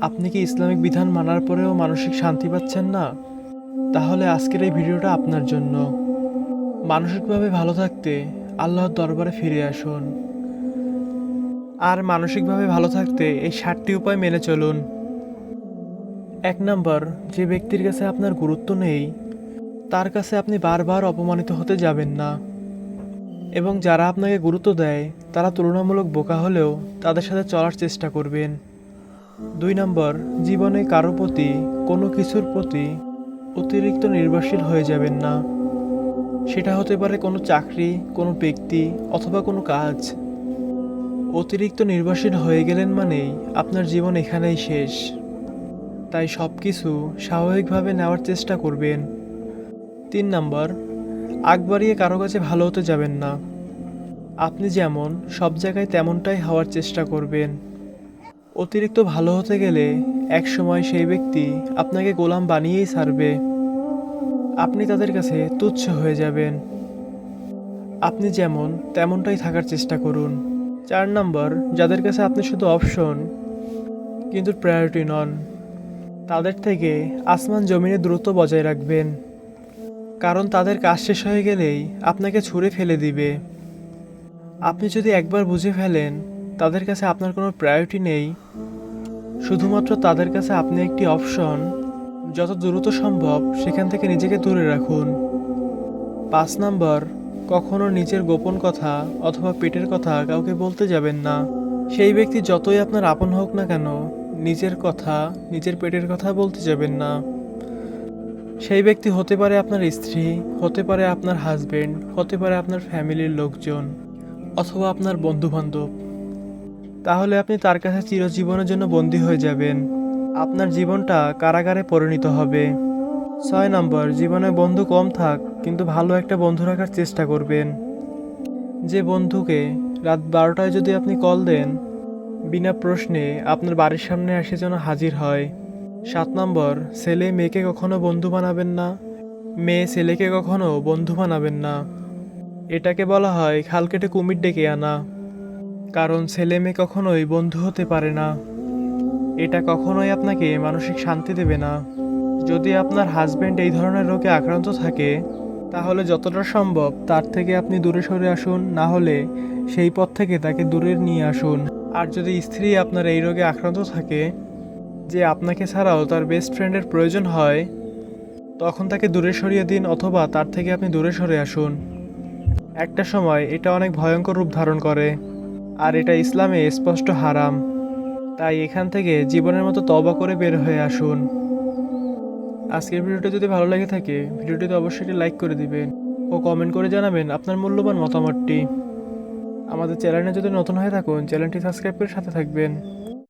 আপনি কি ইসলামিক বিধান মানার পরেও মানসিক শান্তি পাচ্ছেন না? তাহলে আজকের এই ভিডিওটা আপনার জন্য। মানসিকভাবে ভালো থাকতে আল্লাহর দরবারে ফিরে আসুন। আর মানসিকভাবে ভালো থাকতে এই সাতটি উপায় মেনে চলুন। এক নম্বর, যে ব্যক্তির কাছে আপনার গুরুত্ব নেই, তার কাছে আপনি বারবার অপমানিত হতে যাবেন না। এবং যারা আপনাকে গুরুত্ব দেয়, তারা তুলনামূলক বোকা হলেও তাদের সাথে চলার চেষ্টা করবেন। দুই নম্বর, জীবনে কারও প্রতি কোনো কিছুর প্রতি অতিরিক্ত নির্ভরশীল হয়ে যাবেন না। সেটা হতে পারে কোনো চাকরি, কোনো ব্যক্তি অথবা কোনো কাজ। অতিরিক্ত নির্ভরশীল হয়ে গেলেন মানেই আপনার জীবন এখানেই শেষ। তাই সব কিছু স্বাভাবিকভাবে নেওয়ার চেষ্টা করবেন। তিন নম্বর, আগ বাড়িয়ে কারও কাছে ভালো হতে যাবেন না। আপনি যেমন, সব জায়গায় তেমনটাই হওয়ার চেষ্টা করবেন। অতিরিক্ত ভালো হতে গেলে এক সময় সেই ব্যক্তি আপনাকে গোলাম বানিয়েই ছাড়বে। আপনি তাদের কাছে তুচ্ছ হয়ে যাবেন। আপনি যেমন তেমনটাই থাকার চেষ্টা করুন। চার নম্বর, যাদের কাছে আপনি শুধু অপশন, কিন্তু প্রায়োরিটি নন, তাদের থেকে আসমান জমিনে দ্রুত বজায় রাখবেন। কারণ তাদের কাজ শেষ হয়ে গেলেই আপনাকে ছুঁড়ে ফেলে দিবে। আপনি যদি একবার বুঝে ফেলেন তাদের কাছে আপনার কোনো প্রায়োরিটি নেই। শুধুমাত্র তাদের কাছে আপনি একটি অপশন যত দ্রুত সম্ভব সেখান থেকে নিজেকে দূরে রাখুন। পাঁচ নম্বর, কখনো নিজের গোপন কথা অথবা পেটের কথা কাউকে বলতে যাবেন না। সেই ব্যক্তি যতই আপনার আপন হোক না কেন, নিজের কথা, নিজের পেটের কথা বলতে যাবেন না। সেই ব্যক্তি হতে পারে আপনার স্ত্রী, হতে পারে আপনার হাজবেন্ড হতে পারে আপনার ফ্যামিলির লোকজন, অথবা আপনার বন্ধু বান্ধব তাহলে আপনি তার কাছে চিরজীবনের জন্য বন্দী হয়ে যাবেন। আপনার জীবনটা কারাগারে পরিণত হবে। ছয় নম্বর, জীবনে বন্ধু কম থাক, কিন্তু ভালো একটা বন্ধু রাখার চেষ্টা করবেন। যে বন্ধুকে রাত বারোটায় যদি আপনি কল দেন, বিনা প্রশ্নে আপনার বাড়ির সামনে এসে যেন হাজির হয়। সাত নম্বর, ছেলে মেয়েকে কখনো বন্ধু বানাবেন না। মেয়ে ছেলেকে কখনো বন্ধু বানাবেন না। এটাকে বলা হয় খাল কেটে কুমির ডেকে আনা। কারণ ছেলে মেয়ে কখনোই বন্ধু হতে পারে না। এটা কখনোই আপনাকে মানসিক শান্তি দেবে না। যদি আপনার হাজব্যান্ড এই ধরনের রোগে আক্রান্ত থাকে, তাহলে যতটা সম্ভব তার থেকে আপনি দূরে সরে আসুন, না হলে সেই পথ থেকে তাকে দূরে নিয়ে আসুন। আর যদি স্ত্রী আপনার এই রোগে আক্রান্ত থাকে, যে আপনাকে ছাড়াও তার বেস্ট ফ্রেন্ডের প্রয়োজন হয়, তখন তাকে দূরে সরিয়ে দিন অথবা তার থেকে আপনি দূরে সরে আসুন। একটা সময় এটা অনেক ভয়ঙ্কর রূপ ধারণ করে। আর এটা ইসলামে স্পষ্ট হারাম। তাই এখান থেকে জীবনের মতো তবা করে বের হয়ে আসুন। আজকের ভিডিওটা যদি ভালো লেগে থাকে, ভিডিওটিতে অবশ্যই লাইক করে দিবেন ও কমেন্ট করে জানাবেন আপনার মূল্যবান মতামতটি। আমাদের চ্যানেলে যদি নতুন হয়ে থাকুন, চ্যানেলটি সাবস্ক্রাইব করে সাথে থাকবেন।